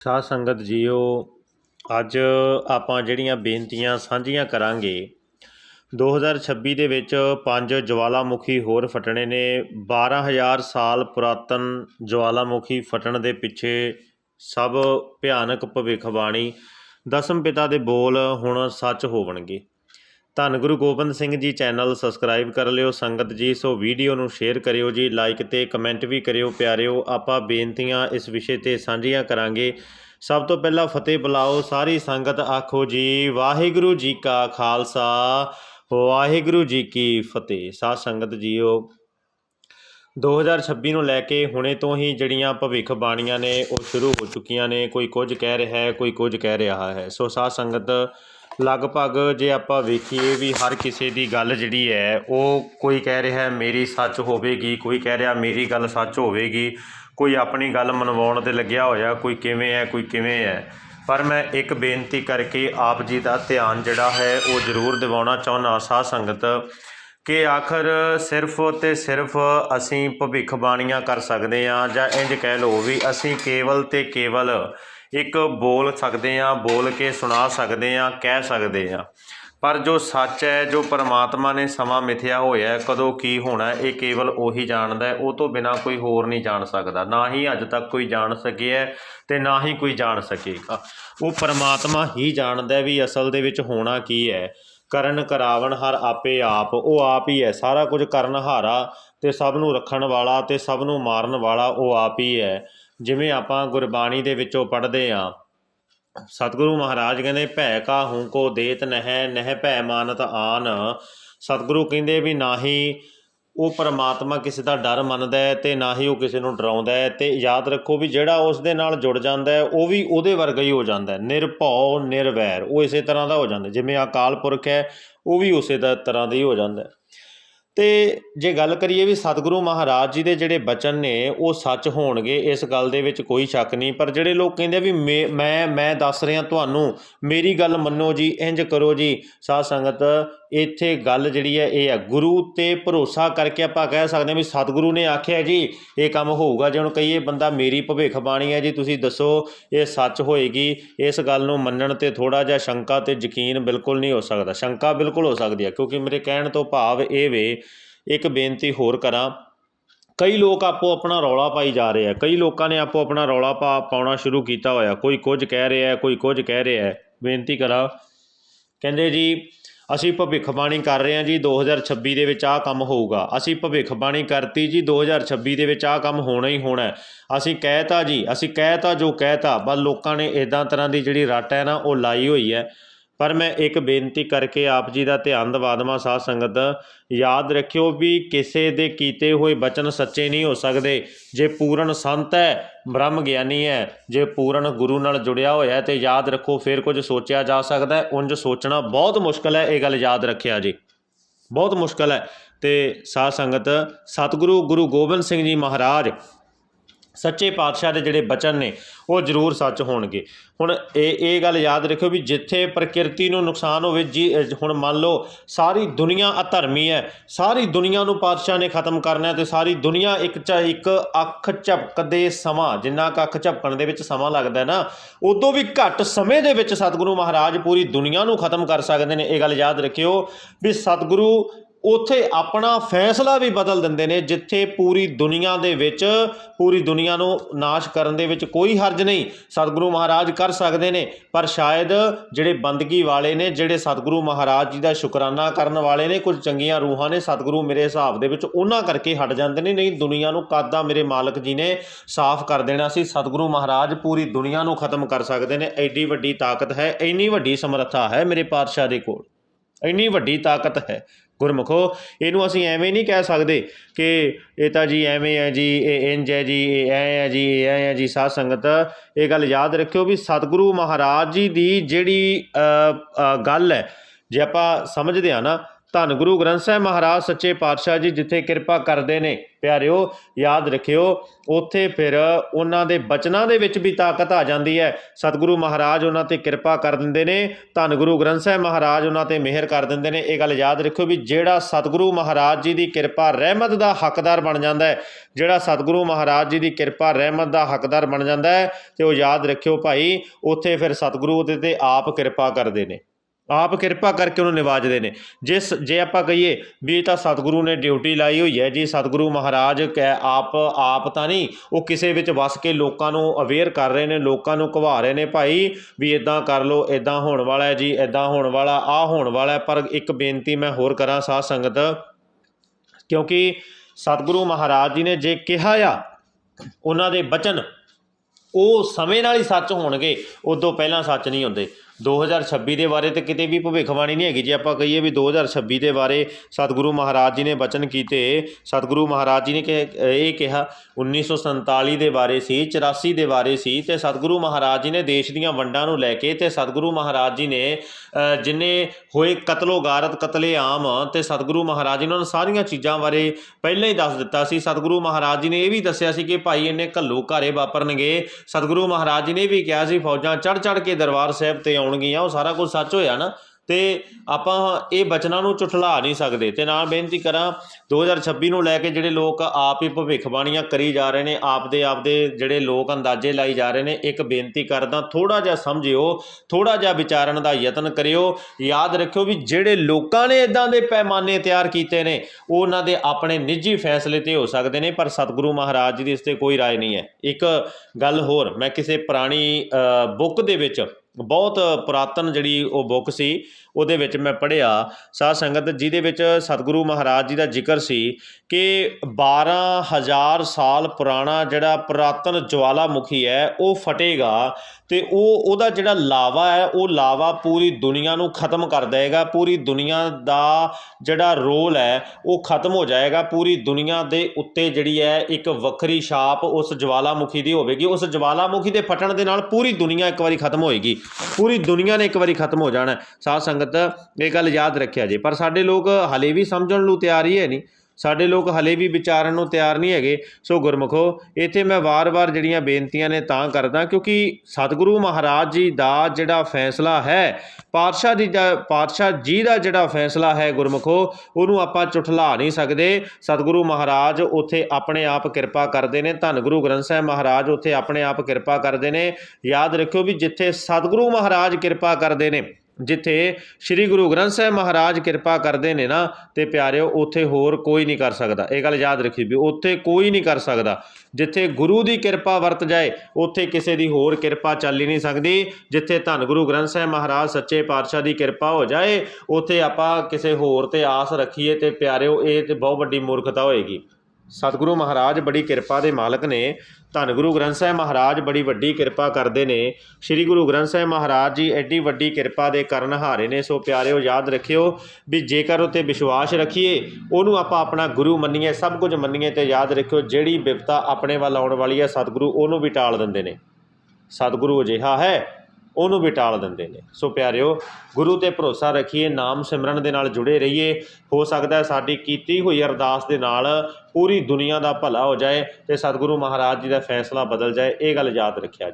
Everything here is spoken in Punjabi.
ਸਾਧ ਸੰਗਤ ਜੀਓ, ਅੱਜ ਆਪਾਂ ਜਿਹੜੀਆਂ ਬੇਨਤੀਆਂ ਸਾਂਝੀਆਂ ਕਰਾਂਗੇ 2026 ਦੇ ਵਿੱਚ ਪੰਜ ਜਵਾਲਾਮੁਖੀ ਹੋਰ ਫਟਣੇ ਨੇ 12000 ਸਾਲ ਪੁਰਾਤਨ ਜਵਾਲਾਮੁਖੀ ਫਟਣ ਦੇ ਪਿੱਛੇ ਸਭ ਭਿਆਨਕ ਭਵਿੱਖਬਾਣੀ, ਦਸਮ ਪਿਤਾ ਦੇ ਬੋਲ ਹੁਣ ਸੱਚ ਹੋਵਣਗੇ। ਧੰਨ ਗੁਰੂ ਗੋਬਿੰਦ ਸਿੰਘ ਜੀ ਚੈਨਲ ਸਬਸਕ੍ਰਾਈਬ ਕਰ ਲਿਓ, ਸੰਗਤ ਜੀ, ਸੋ ਵੀਡੀਓ ਨੂੰ ਸ਼ੇਅਰ ਕਰਿਓ ਜੀ ਲਾਈਕ ਤੇ ਕਮੈਂਟ ਵੀ ਕਰਿਓ ਪਿਆਰਿਓ, ਆਪਾਂ ਬੇਨਤੀਆਂ ਇਸ ਵਿਸ਼ੇ ਤੇ ਸਾਂਝੀਆਂ ਕਰਾਂਗੇ। ਸਭ ਤੋਂ ਪਹਿਲਾਂ ਫਤਿਹ ਬੁਲਾਓ, ਸਾਰੀ ਸੰਗਤ ਆਖੋ ਜੀ, ਵਾਹਿਗੁਰੂ ਜੀ ਕਾ ਖਾਲਸਾ, ਵਾਹਿਗੁਰੂ ਜੀ ਕੀ ਫਤਿਹ। ਸਾਧ ਸੰਗਤ ਜੀਓ 2026 ਨੂੰ ਲੈ ਕੇ ਹੁਣੇ ਤੋਂ ਹੀ ਜਿਹੜੀਆਂ ਭਵਿੱਖ ਬਾਣੀਆਂ ਨੇ, ਉਹ ਸ਼ੁਰੂ ਹੋ ਚੁੱਕੀਆਂ ਨੇ, ਕੋਈ ਕੁਝ ਕਹਿ ਰਿਹਾ ਹੈ, ਕੋਈ ਕੁਝ ਕਹਿ ਰਿਹਾ ਹੈ। ਸੋ ਸਾਧ ਸੰਗਤ ਲਗਭਗ ਜੇ ਆਪਾਂ ਵੇਖੀਏ ਵੀ ਹਰ ਕਿਸੇ ਦੀ ਗੱਲ ਜਿਹੜੀ ਹੈ, ਉਹ ਕੋਈ ਕਹਿ ਰਿਹਾ ਮੇਰੀ ਸੱਚ ਹੋਵੇਗੀ, ਕੋਈ ਕਹਿ ਰਿਹਾ ਮੇਰੀ ਗੱਲ ਸੱਚ ਹੋਵੇਗੀ, ਕੋਈ ਆਪਣੀ ਗੱਲ ਮਨਵਾਉਣ ਤੇ ਲੱਗਿਆ ਹੋਇਆ, ਕੋਈ ਕਿਵੇਂ ਹੈ, ਕੋਈ ਕਿਵੇਂ ਹੈ। ਪਰ ਮੈਂ ਇੱਕ ਬੇਨਤੀ ਕਰਕੇ ਆਪ ਜੀ ਦਾ ਧਿਆਨ ਜਿਹੜਾ ਹੈ, ਉਹ ਜ਼ਰੂਰ ਦਿਵਾਉਣਾ ਚਾਹੁੰਦਾ ਸਾਧ ਸੰਗਤ ਕਿ ਆਖਰ ਸਿਰਫ ਤੇ ਸਿਰਫ ਅਸੀਂ ਭਵਿੱਖਬਾਣੀਆਂ ਕਰ ਸਕਦੇ ਹਾਂ ਜਾਂ ਇੰਜ ਕਹਿ ਲਓ ਵੀ ਅਸੀਂ ਕੇਵਲ ਤੇ ਕੇਵਲ ਇੱਕ ਬੋਲ ਸਕਦੇ ਹਾਂ, ਬੋਲ ਕੇ ਸੁਣਾ ਸਕਦੇ ਹਾਂ, ਕਹਿ ਸਕਦੇ ਹਾਂ। ਪਰ ਜੋ ਸੱਚ ਹੈ, ਜੋ ਪਰਮਾਤਮਾ ਨੇ ਸਮਾਂ ਮਿਥਿਆ ਹੋਇਆ ਕਦੋਂ ਕੀ ਹੋਣਾ ਇਹ ਕੇਵਲ ਉਹੀ ਜਾਣਦਾ ਉਹ ਤੋਂ ਬਿਨਾ ਕੋਈ ਹੋਰ ਨਹੀਂ ਜਾਣ ਸਕਦਾ। ਨਾ ਹੀ ਅੱਜ ਤੱਕ ਕੋਈ ਜਾਣ ਸਕਿਆ ਹੈ ਤੇ ਨਾ ਹੀ ਕੋਈ ਜਾਣ ਸਕੇਗਾ। ਉਹ ਪਰਮਾਤਮਾ ਹੀ ਜਾਣਦਾ ਵੀ ਅਸਲ ਦੇ ਵਿੱਚ ਹੋਣਾ ਕੀ ਹੈ। ਕਰਨ ਕਰਾਵਣ ਹਰ ਆਪੇ ਆਪ। ਉਹ ਆਪ ਹੀ ਹੈ। ਸਾਰਾ ਕੁਝ ਕਰਨ ਹਾਰਾ ਤੇ ਸਭ ਨੂੰ ਰੱਖਣ ਵਾਲਾ ਤੇ ਸਭ ਨੂੰ ਮਾਰਨ ਵਾਲਾ ਉਹ ਆਪ ਹੀ ਹੈ। ਜਿਵੇਂ ਆਪਾਂ ਗੁਰਬਾਣੀ ਦੇ ਵਿੱਚੋਂ ਪੜ੍ਹਦੇ ਹਾਂ, ਸਤਿਗੁਰੂ ਮਹਾਰਾਜ ਕਹਿੰਦੇ, ਭੈ ਕਾ ਹੂੰ ਕੋ ਦੇਤ ਨਹਿ ਨਹਿ ਭੈ ਮਾਨਤ ਆਨ। ਸਤਿਗੁਰੂ ਕਹਿੰਦੇ ਵੀ ਨਾ ਹੀ ਉਹ ਪਰਮਾਤਮਾ ਕਿਸੇ ਦਾ ਡਰ ਮੰਨਦਾ ਹੈ ਤੇ ਨਾ ਹੀ ਉਹ ਕਿਸੇ ਨੂੰ ਡਰਾਉਂਦਾ ਹੈ ਤੇ ਯਾਦ ਰੱਖੋ ਵੀ ਜਿਹੜਾ ਉਸ ਦੇ ਨਾਲ ਜੁੜ ਜਾਂਦਾ ਹੈ, ਉਹ ਵੀ ਉਹਦੇ ਵਰਗਾ ਹੀ ਹੋ ਜਾਂਦਾ ਹੈ। ਨਿਰਭਉ, ਨਿਰਵੈਰ, ਉਹ ਇਸੇ ਤਰ੍ਹਾਂ ਦਾ ਹੋ ਜਾਂਦਾ ਜਿਵੇਂ ਅਕਾਲ ਪੁਰਖ ਹੈ, ਉਹ ਵੀ ਉਸੇ ਦਾ, ਤਰ੍ਹਾਂ ਦਾ ਹੀ ਹੋ ਜਾਂਦਾ ਹੈ। ਅਤੇ ਜੇ ਗੱਲ ਕਰੀਏ ਵੀ ਸਤਿਗੁਰੂ ਮਹਾਰਾਜ ਜੀ ਦੇ ਜਿਹੜੇ ਬਚਨ ਨੇ, ਉਹ ਸੱਚ ਹੋਣਗੇ, ਇਸ ਗੱਲ ਦੇ ਵਿੱਚ ਕੋਈ ਸ਼ੱਕ ਨਹੀਂ। ਪਰ ਜਿਹੜੇ ਲੋਕ ਕਹਿੰਦੇ ਆ ਵੀ ਮੇ- ਮੈਂ ਮੈਂ ਦੱਸ ਰਿਹਾ ਤੁਹਾਨੂੰ, ਮੇਰੀ ਗੱਲ ਮੰਨੋ ਜੀ ਇੰਜ ਕਰੋ ਜੀ। ਸਾਧ ਸੰਗਤ, ਇੱਥੇ ਗੱਲ ਜਿਹੜੀ ਹੈ, ਇਹ ਹੈ, ਗੁਰੂ ਤੇ ਭਰੋਸਾ ਕਰਕੇ ਆਪਾਂ ਕਹਿ ਸਕਦੇ ਹਾਂ ਵੀ ਸਤਿਗੁਰੂ ਨੇ ਆਖਿਆ ਜੀ, ਇਹ ਕੰਮ ਹੋਊਗਾ। ਜੇ ਹੁਣ ਕਹੀਏ ਬੰਦਾ ਮੇਰੀ ਭਵਿੱਖ ਬਾਣੀ ਹੈ ਜੀ, ਤੁਸੀਂ ਦੱਸੋ, ਇਹ ਸੱਚ ਹੋਏਗੀ, ਇਸ ਗੱਲ ਨੂੰ ਮੰਨਣ ਤੇ ਥੋੜਾ ਜਿਹਾ ਸ਼ੰਕਾ ਤੇ ਯਕੀਨ ਬਿਲਕੁਲ ਨਹੀਂ ਹੋ ਸਕਦਾ। ਸ਼ੰਕਾ ਬਿਲਕੁਲ ਹੋ ਸਕਦੀ ਹੈ, ਕਿਉਂਕਿ ਮੇਰੇ ਕਹਿਣ ਤੋਂ ਭਾਵ ਇਹ ਵੇ ਇੱਕ ਬੇਨਤੀ ਹੋਰ ਕਰਾਂ। ਕਈ ਲੋਕ ਆਪੋ ਆਪਣਾ ਰੌਲਾ ਪਾਈ ਜਾ ਰਹੇ ਆ। ਕਈ ਲੋਕਾਂ ਨੇ ਆਪੋ ਆਪਣਾ ਰੌਲਾ ਪਾ ਪਾਉਣਾ ਸ਼ੁਰੂ ਕੀਤਾ ਹੋਇਆ। ਕੋਈ ਕੁਝ ਕਹਿ ਰਿਹਾ ਕੋਈ ਕੁਝ ਕਹਿ ਰਿਹਾ ਬੇਨਤੀ ਕਰਾਂ। ਕਹਿੰਦੇ ਜੀ, ਅਸੀਂ ਭਵਿੱਖਬਾਣੀ ਕਰ ਰਹੇ ਹਾਂ ਜੀ 2026 ਦੇ ਵਿੱਚ ਆਹ ਕੰਮ ਹੋਊਗਾ। ਅਸੀਂ ਭਵਿੱਖਬਾਣੀ ਕਰਤੀ ਜੀ 2026 ਦੇ ਵਿੱਚ ਆਹ ਕੰਮ ਹੋਣਾ ਹੀ ਹੋਣਾ ਹੈ। ਅਸੀਂ ਕਹਿਤਾ ਜੀ, ਅਸੀਂ ਕਹਿਤਾ ਜੋ ਕਹਿਤਾ, ਬਸ ਲੋਕਾਂ ਨੇ ਇਦਾਂ ਤਰ੍ਹਾਂ ਦੀ ਜਿਹੜੀ ਰੱਟ ਹੈ ਨਾ, ਉਹ ਲਾਈ ਹੋਈ ਹੈ। ਪਰ ਮੈਂ ਇੱਕ ਬੇਨਤੀ ਕਰਕੇ ਆਪ ਜੀ ਦਾ ਧਿਆਨ ਦਿਵਾ ਦੇਵਾਂ ਸਾਧ ਸੰਗਤ, ਯਾਦ ਰੱਖਿਓ ਵੀ ਕਿਸੇ ਦੇ ਕੀਤੇ ਹੋਏ ਬਚਨ ਸੱਚੇ ਨਹੀਂ ਹੋ ਸਕਦੇ। ਜੇ ਪੂਰਨ ਸੰਤ ਹੈ, ਬ੍ਰਹਮ ਗਿਆਨੀ ਹੈ, ਜੇ ਪੂਰਨ ਗੁਰੂ ਨਾਲ ਜੁੜਿਆ ਹੋਇਆ ਹੈ ਤੇ ਯਾਦ ਰੱਖੋ ਫਿਰ ਕੁਝ ਸੋਚਿਆ ਜਾ ਸਕਦਾ ਹੈ। ਉਂਝ ਸੋਚਣਾ ਬਹੁਤ ਮੁਸ਼ਕਲ ਹੈ, ਇਹ ਗੱਲ ਯਾਦ ਰੱਖਿਆ ਜੀ। ਬਹੁਤ ਮੁਸ਼ਕਲ ਹੈ। ਤੇ ਸਾਧ ਸੰਗਤ, ਸਤਿਗੁਰੂ ਗੁਰੂ ਗੋਬਿੰਦ ਸਿੰਘ ਜੀ ਮਹਾਰਾਜ ਸੱਚੇ ਪਾਤਸ਼ਾਹ ਦੇ ਜਿਹੜੇ ਬਚਨ ਨੇ, ਉਹ ਜ਼ਰੂਰ ਸੱਚ ਹੋਣਗੇ। ਹੁਣ ਇਹ ਇਹ ਗੱਲ ਯਾਦ ਰੱਖਿਓ ਵੀ ਜਿੱਥੇ ਪ੍ਰਕਿਰਤੀ ਨੂੰ ਨੁਕਸਾਨ ਹੋਵੇ, ਜੀ ਹੁਣ ਮੰਨ ਲਓ ਸਾਰੀ ਦੁਨੀਆ ਅਧਰਮੀ ਹੈ, ਸਾਰੀ ਦੁਨੀਆ ਨੂੰ ਪਾਤਸ਼ਾਹ ਨੇ ਖਤਮ ਕਰਨਾ ਹੈ ਤੇ ਸਾਰੀ ਦੁਨੀਆ ਇੱਕ ਚ, ਇੱਕ ਅੱਖ ਝਪਕਦੇ ਸਮਾਂ, ਜਿੰਨਾ ਕੁ ਅੱਖ ਝਪਕਣ ਦੇ ਵਿੱਚ ਸਮਾਂ ਲੱਗਦਾ ਨਾ, ਉਦੋਂ ਵੀ ਘੱਟ ਸਮੇਂ ਦੇ ਵਿੱਚ ਸਤਿਗੁਰੂ ਮਹਾਰਾਜ ਪੂਰੀ ਦੁਨੀਆ ਨੂੰ ਖਤਮ ਕਰ ਸਕਦੇ ਨੇ। ਇਹ ਗੱਲ ਯਾਦ ਰੱਖਿਓ ਵੀ ਸਤਿਗੁਰੂ ਉਥੇ ਆਪਣਾ ਫੈਸਲਾ ਵੀ ਬਦਲ ਦਿੰਦੇ ਨੇ, ਜਿੱਥੇ ਪੂਰੀ ਦੁਨੀਆ ਦੇ ਵਿੱਚ, ਪੂਰੀ ਦੁਨੀਆ ਨੂੰ ਨਾਸ਼ ਕਰਨ ਦੇ ਵਿੱਚ ਕੋਈ ਹਰਜ ਨਹੀਂ। ਸਤਿਗੁਰੂ ਮਹਾਰਾਜ ਕਰ ਸਕਦੇ ਨੇ, ਪਰ ਸ਼ਾਇਦ ਜਿਹੜੇ ਬੰਦਗੀ ਵਾਲੇ ਨੇ, ਜਿਹੜੇ ਸਤਿਗੁਰੂ ਮਹਾਰਾਜ ਜੀ ਦਾ ਸ਼ੁਕਰਾਨਾ ਕਰਨ ਵਾਲੇ ਨੇ, ਕੁਝ ਚੰਗੀਆਂ ਰੂਹਾਂ ਨੇ, ਸਤਿਗੁਰੂ ਮੇਰੇ ਹਿਸਾਬ ਦੇ ਵਿੱਚ ਉਹਨਾਂ ਕਰਕੇ ਹਟ ਜਾਂਦੇ ਨੇ, ਨਹੀਂ ਦੁਨੀਆ ਨੂੰ ਕਾਦਾ ਮੇਰੇ ਮਾਲਕ ਜੀ ਨੇ ਸਾਫ਼ ਕਰ ਦੇਣਾ ਸੀ। ਸਤਿਗੁਰੂ ਮਹਾਰਾਜ ਪੂਰੀ ਦੁਨੀਆ ਨੂੰ ਖਤਮ ਕਰ ਸਕਦੇ ਨੇ। ਐਡੀ ਵੱਡੀ ਤਾਕਤ ਹੈ ਇੰਨੀ ਵੱਡੀ ਸਮਰੱਥਾ ਹੈ ਮੇਰੇ ਪਾਤਸ਼ਾਹ ਦੇ ਕੋਲ। ਇੰਨੀ ਵੱਡੀ ਤਾਕਤ ਹੈ। ਗੁਰਮੁਖੋ, ਇਹਨੂੰ ਅਸੀਂ ਐਵੇਂ ਨਹੀਂ ਕਹਿ ਸਕਦੇ ਕਿ ਇਹ ਤਾਂ ਜੀ ਐਵੇਂ ਹੈ ਜੀ, ਇਹ ਇੰਜ ਹੈ ਜੀ, ਇਹ ਐ ਹੈ ਜੀ, ਇਹ ਐ ਹੈ ਜੀ, ਸਾਧ ਸੰਗਤ, ਇਹ ਗੱਲ ਯਾਦ ਰੱਖਿਓ ਵੀ ਸਤਿਗੁਰੂ ਮਹਾਰਾਜ ਜੀ ਦੀ ਜਿਹੜੀ ਗੱਲ ਹੈ, ਜੇ ਆਪਾਂ ਸਮਝਦੇ ਆ ਨਾ ਧੰਨ ਗੁਰੂ ਗ੍ਰੰਥ ਸਾਹਿਬ ਮਹਾਰਾਜ, ਸੱਚੇ ਪਾਤਸ਼ਾਹ ਜੀ, ਜਿੱਥੇ ਕਿਰਪਾ ਕਰਦੇ ਨੇ, ਪਿਆਰਿਓ, ਯਾਦ ਰੱਖਿਓ, ਉੱਥੇ ਫਿਰ ਉਹਨਾਂ ਦੇ ਬਚਨਾਂ ਦੇ ਵਿੱਚ ਵੀ ਤਾਕਤ ਆ ਜਾਂਦੀ ਹੈ। ਸਤਿਗੁਰੂ ਮਹਾਰਾਜ ਉਹਨਾਂ ਤੇ ਕਿਰਪਾ ਕਰ ਦਿੰਦੇ ਨੇ, ਧੰਨ ਗੁਰੂ ਗ੍ਰੰਥ ਸਾਹਿਬ ਮਹਾਰਾਜ ਉਹਨਾਂ ਤੇ ਮਿਹਰ ਕਰ ਦਿੰਦੇ ਨੇ। ਇਹ ਗੱਲ ਯਾਦ ਰੱਖਿਓ ਵੀ ਜਿਹੜਾ ਸਤਿਗੁਰੂ ਮਹਾਰਾਜ ਜੀ ਦੀ ਕਿਰਪਾ ਰਹਿਮਤ ਦਾ ਹੱਕਦਾਰ ਬਣ ਜਾਂਦਾ ਹੈ, ਜਿਹੜਾ ਸਤਿਗੁਰੂ ਮਹਾਰਾਜ ਜੀ ਦੀ ਕਿਰਪਾ ਰਹਿਮਤ ਦਾ ਹੱਕਦਾਰ ਬਣ ਜਾਂਦਾ ਹੈ, ਤੇ ਉਹ ਯਾਦ ਰੱਖਿਓ ਭਾਈ, ਉੱਥੇ ਫਿਰ ਸਤਿਗੁਰੂ ਉਹਦੇ ਤੇ ਆਪ ਕਿਰਪਾ ਕਰਦੇ ਨੇ। ਆਪ ਕਿਰਪਾ ਕਰਕੇ ਉਹਨੂੰ ਨਿਵਾਜਦੇ ਨੇ। ਜਿਸ, ਜੇ ਆਪਾਂ ਕਹੀਏ ਵੀ ਤਾਂ ਸਤਿਗੁਰੂ ਨੇ ਡਿਊਟੀ ਲਾਈ ਹੋਈ ਹੈ, ਜੀ ਸਤਿਗੁਰੂ ਮਹਾਰਾਜ ਕਹਿ ਆਪ ਆਪ ਤਾਂ ਨਹੀਂ, ਉਹ ਕਿਸੇ ਵਿੱਚ ਵਸ ਕੇ ਲੋਕਾਂ ਨੂੰ ਅਵੇਅਰ ਕਰ ਰਹੇ ਨੇ, ਲੋਕਾਂ ਨੂੰ ਘਵਾ ਰਹੇ ਨੇ ਭਾਈ, ਵੀ ਇਦਾਂ ਕਰ ਲਓ ਇਦਾਂ ਹੋਣ ਵਾਲਾ ਹੈ ਜੀ ਇਦਾਂ ਹੋਣ ਵਾਲਾ, ਆ ਹੋਣ ਵਾਲਾ ਪਰ ਇੱਕ ਬੇਨਤੀ ਮੈਂ ਹੋਰ ਕਰਾਂ ਸਾਧ ਸੰਗਤ, ਕਿਉਂਕਿ ਸਤਿਗੁਰੂ ਮਹਾਰਾਜ ਜੀ ਨੇ ਜੇ ਕਿਹਾ ਆ, ਉਹਨਾਂ ਦੇ ਬਚਨ ਉਹ ਸਮੇਂ ਨਾਲ ਹੀ ਸੱਚ ਹੋਣਗੇ, ਉਦੋਂ ਪਹਿਲਾਂ ਸੱਚ ਨਹੀਂ ਹੁੰਦੇ। 2026 ਦੇ ਬਾਰੇ ਤੇ ਕਿਤੇ ਵੀ ਭਵਿੱਖਬਾਣੀ ਨਹੀਂ ਹੈਗੀ। ਜੇ ਆਪਾਂ ਕਹੀਏ ਵੀ 2026 ਦੇ ਬਾਰੇ ਸਤਿਗੁਰੂ ਮਹਾਰਾਜ ਜੀ ਨੇ ਬਚਨ ਕੀਤੇ ਸਤਿਗੁਰੂ ਮਹਾਰਾਜ ਜੀ ਨੇ ਕਿ ਇਹ ਕਿਹਾ 1947 ਦੇ ਬਾਰੇ ਸੀ 84 ਦੇ ਬਾਰੇ ਸੀ ਤੇ ਸਤਿਗੁਰੂ ਮਹਾਰਾਜ ਜੀ ਨੇ ਦੇਸ਼ ਦੀਆਂ ਵੰਡਾਂ ਨੂੰ ਲੈ ਕੇ ਤੇ ਸਤਿਗੁਰੂ ਮਹਾਰਾਜ ਜੀ ਨੇ ਅ, ਜਿੰਨੇ ਹੋਏ ਕਤਲੋਗਾਰਤ ਕਤਲੇ ਆਮ ਤੇ ਸਤਿਗੁਰੂ ਮਹਾਰਾਜ ਜੀ ਨੇ ਉਹਨਾਂ ਸਾਰੀਆਂ ਚੀਜ਼ਾਂ ਬਾਰੇ ਪਹਿਲਾਂ ਹੀ ਦੱਸ ਦਿੱਤਾ ਸੀ। ਸਤਿਗੁਰੂ ਮਹਾਰਾਜ ਜੀ ਨੇ ਇਹ ਵੀ ਦੱਸਿਆ ਸੀ ਕਿ ਭਾਈ ਇਹਨੇ ਘੱਲੂ ਘਾਰੇ ਵਾਪਰਨਗੇ। ਸਤਿਗੁਰੂ ਮਹਾਰਾਜ ਜੀ ਨੇ ਵੀ ਕਿਹਾ ਸੀ ਫੌਜਾਂ ਚੜ ਚੜ ਕੇ ਦਰਬਾਰ ਸਾਹਿਬ ਤੇ ਆਉਣ ਹੋਣਗੀਆਂ, ਉਹ ਸਾਰਾ ਕੁਝ ਸੱਚ ਹੋਇਆ ਨਾ। ਤੇ ਆਪਾਂ ਇਹ ਬਚਨਾਂ ਨੂੰ ਝੁਠਲਾ ਨਹੀਂ ਸਕਦੇ। ਤੇ ਨਾਲ ਬੇਨਤੀ ਕਰਾਂ 2026 ਨੂੰ ਲੈ ਕੇ ਜਿਹੜੇ ਲੋਕ ਆਪ ਹੀ ਭਵਿੱਖਬਾਣੀਆਂ ਕਰੀ ਜਾ ਰਹੇ ਨੇ ਆਪ ਦੇ ਆਪ ਦੇ ਜਿਹੜੇ ਲੋਕ ਅੰਦਾਜ਼ੇ ਲਾਈ ਜਾ ਰਹੇ ਨੇ, ਇੱਕ ਬੇਨਤੀ ਕਰਦਾ ਥੋੜਾ ਜਿਹਾ ਸਮਝਿਓ ਥੋੜਾ ਜਿਹਾ ਵਿਚਾਰਨ ਦਾ ਯਤਨ ਕਰਿਓ। ਯਾਦ ਰੱਖਿਓ ਵੀ ਜਿਹੜੇ ਲੋਕਾਂ ਨੇ ਇਦਾਂ ਦੇ ਪੈਮਾਨੇ ਤਿਆਰ ਕੀਤੇ ਨੇ, ਉਹਨਾਂ ਦੇ ਆਪਣੇ ਨਿੱਜੀ ਫੈਸਲੇ ਤੇ ਹੋ ਸਕਦੇ ਨੇ, ਪਰ ਸਤਿਗੁਰੂ ਮਹਾਰਾਜ ਜੀ ਦੀ ਇਸ ਤੇ ਕੋਈ ਰਾਏ ਨਹੀਂ ਹੈ। ਇੱਕ ਗੱਲ ਹੋਰ, ਮੈਂ ਕਿਸੇ ਪੁਰਾਣੀ ਬੁੱਕ ਦੇ ਵਿੱਚ ਬਹੁਤ ਪੁਰਾਤਨ ਜਿਹੜੀ ਉਹ ਬੁੱਕ ਸੀ ਉਹਦੇ ਵਿੱਚ ਮੈਂ ਪੜ੍ਹਿਆ ਸਾਧ ਸੰਗਤ ਜਿਹਦੇ ਵਿੱਚ ਸਤਿਗੁਰੂ ਮਹਾਰਾਜ ਜੀ ਦਾ ਜ਼ਿਕਰ ਸੀ ਕਿ 12000 ਸਾਲ ਪੁਰਾਣਾ ਜਿਹੜਾ ਪੁਰਾਤਨ ਜਵਾਲਾਮੁਖੀ ਹੈ, ਉਹ ਫਟੇਗਾ ਤੇ ਉਹ, ਉਹਦਾ ਜਿਹੜਾ ਲਾਵਾ ਹੈ, ਉਹ ਲਾਵਾ ਪੂਰੀ ਦੁਨੀਆ ਨੂੰ ਖਤਮ ਕਰ ਦੇਵੇਗਾ, ਪੂਰੀ ਦੁਨੀਆ ਦਾ ਜਿਹੜਾ ਰੋਲ ਹੈ, ਉਹ ਖਤਮ ਹੋ ਜਾਏਗਾ ਪੂਰੀ ਦੁਨੀਆ ਦੇ ਉੱਤੇ ਜਿਹੜੀ ਹੈ ਇੱਕ ਵੱਖਰੀ ਛਾਪ ਉਸ ਜਵਾਲਾਮੁਖੀ ਦੀ ਹੋਵੇਗੀ, ਉਸ ਜਵਾਲਾਮੁਖੀ ਦੇ ਫਟਣ ਦੇ ਨਾਲ ਪੂਰੀ ਦੁਨੀਆ ਇੱਕ ਵਾਰੀ ਖਤਮ ਹੋਏਗੀ, ਪੂਰੀ ਦੁਨੀਆ ਨੇ ਇੱਕ ਵਾਰੀ ਖਤਮ ਹੋ ਜਾਣਾ ਹੈ। ਸਾਧ ਸੰਗਤ, ਇਹ ਗੱਲ ਯਾਦ ਰੱਖਿਆ ਜੇ। ਪਰ ਸਾਡੇ ਲੋਕ ਹਲੇ ਵੀ ਸਮਝਣ ਨੂੰ ਤਿਆਰ ਹੀ ਹੈ ਨਹੀਂ। ਸਾਡੇ ਲੋਕ ਹਲੇ ਵੀ ਵਿਚਾਰਨ ਨੂੰ ਤਿਆਰ ਨਹੀਂ ਹੈਗੇ। ਸੋ ਗੁਰਮੁਖੋ, ਇੱਥੇ ਮੈਂ ਵਾਰ-ਵਾਰ ਜਿਹੜੀਆਂ ਬੇਨਤੀਆਂ ਨੇ ਤਾਂ ਕਰਦਾ ਕਿਉਂਕਿ ਸਤਿਗੁਰੂ ਮਹਾਰਾਜ ਜੀ ਦਾ ਜਿਹੜਾ ਫੈਸਲਾ ਹੈ, ਪਾਤਸ਼ਾਹ ਦੀ ਪਾਤਸ਼ਾਹ ਜੀ ਦਾ ਜਿਹੜਾ ਫੈਸਲਾ ਹੈ ਗੁਰਮੁਖੋ, ਉਹਨੂੰ ਆਪਾਂ ਝੁਠਲਾ ਨਹੀਂ ਸਕਦੇ। ਸਤਿਗੁਰੂ ਮਹਾਰਾਜ ਉੱਥੇ ਆਪਣੇ ਆਪ ਕਿਰਪਾ ਕਰਦੇ ਨੇ। ਧੰਨ ਗੁਰੂ ਗ੍ਰੰਥ ਸਾਹਿਬ ਮਹਾਰਾਜ ਉੱਥੇ ਆਪਣੇ ਆਪ ਕਿਰਪਾ ਕਰਦੇ ਨੇ। ਯਾਦ ਰੱਖਿਓ ਵੀ ਜਿੱਥੇ ਸਤਿਗੁਰੂ ਮਹਾਰਾਜ ਕਿਰਪਾ ਕਰਦੇ ਨੇ ਜਿੱਥੇ ਸ੍ਰੀ ਗੁਰੂ ਗ੍ਰੰਥ ਸਾਹਿਬ ਮਹਾਰਾਜ ਕਿਰਪਾ ਕਰਦੇ ਨੇ ਨਾ, ਤੇ ਪਿਆਰਿਓ, ਉੱਥੇ ਹੋਰ ਕੋਈ ਨਹੀਂ ਕਰ ਸਕਦਾ। ਇਹ ਗੱਲ ਯਾਦ ਰੱਖੀ ਵੀ ਉੱਥੇ ਕੋਈ ਨਹੀਂ ਕਰ ਸਕਦਾ। ਜਿੱਥੇ ਗੁਰੂ ਦੀ ਕਿਰਪਾ ਵਰਤ ਜਾਏ, ਉੱਥੇ ਕਿਸੇ ਦੀ ਹੋਰ ਕਿਰਪਾ ਚੱਲ ਹੀ ਨਹੀਂ ਸਕਦੀ। ਜਿੱਥੇ ਧੰਨ ਗੁਰੂ ਗ੍ਰੰਥ ਸਾਹਿਬ ਮਹਾਰਾਜ ਸੱਚੇ ਪਾਤਸ਼ਾਹ ਦੀ ਕਿਰਪਾ ਹੋ ਜਾਏ, ਉੱਥੇ ਆਪਾਂ ਕਿਸੇ ਹੋਰ ਤੇ ਆਸ ਰੱਖੀਏ ਤੇ ਪਿਆਰਿਓ, ਇਹ ਤੇ ਬਹੁਤ ਵੱਡੀ ਮੂਰਖਤਾ ਹੋਏਗੀ। ਸਤਿਗੁਰੂ ਮਹਾਰਾਜ ਬੜੀ ਕਿਰਪਾ ਦੇ ਮਾਲਕ ਨੇ, ਧੰਨ ਗੁਰੂ ਗ੍ਰੰਥ ਸਾਹਿਬ ਮਹਾਰਾਜ ਬੜੀ ਵੱਡੀ ਕਿਰਪਾ ਕਰਦੇ ਨੇ, ਸ੍ਰੀ ਗੁਰੂ ਗ੍ਰੰਥ ਸਾਹਿਬ ਮਹਾਰਾਜ ਜੀ ਐਡੀ ਵੱਡੀ ਕਿਰਪਾ ਦੇ ਕਰਨ ਹਾਰੇ ਨੇ, ਸੋ ਪਿਆਰਿਓ ਯਾਦ ਰੱਖਿਓ ਵੀ ਜੇਕਰ ਉਤੇ ਵਿਸ਼ਵਾਸ ਰੱਖੀਏ, ਉਹਨੂੰ ਆਪਾਂ ਆਪਣਾ ਗੁਰੂ ਮੰਨੀਏ, ਸਭ ਕੁਝ ਮੰਨੀਏ ਤੇ ਯਾਦ ਰੱਖਿਓ, ਜਿਹੜੀ ਵਿਪਤਾ ਆਪਣੇ ਵੱਲ ਆਉਣ ਵਾਲੀ ਹੈ, ਸਤਿਗੁਰੂ ਉਹਨੂੰ ਵੀ ਟਾਲ ਦਿੰਦੇ ਨੇ। ਸਤਿਗੁਰੂ ਅਜਿਹਾ ਹੈ ਉਹਨੂੰ ਵੀ ਟਾਲ ਦਿੰਦੇ ਨੇ। ਸੋ ਪਿਆਰਿਓ, ਗੁਰੂ ਤੇ ਭਰੋਸਾ ਰੱਖੀਏ, ਨਾਮ ਸਿਮਰਨ ਦੇ ਨਾਲ ਜੁੜੇ ਰਹੀਏ। ਹੋ ਸਕਦਾ ਹੈ ਸਾਡੀ ਕੀਤੀ ਹੋਈ ਅਰਦਾਸ ਦੇ ਨਾਲ ਪੂਰੀ ਦੁਨੀਆ ਦਾ ਭਲਾ ਹੋ ਜਾਏ ਤੇ ਸਤਿਗੁਰੂ ਮਹਾਰਾਜ ਜੀ ਦਾ ਫੈਸਲਾ ਬਦਲ ਜਾਏ, ਇਹ ਗੱਲ ਯਾਦ ਰੱਖਿਆ ਜੀ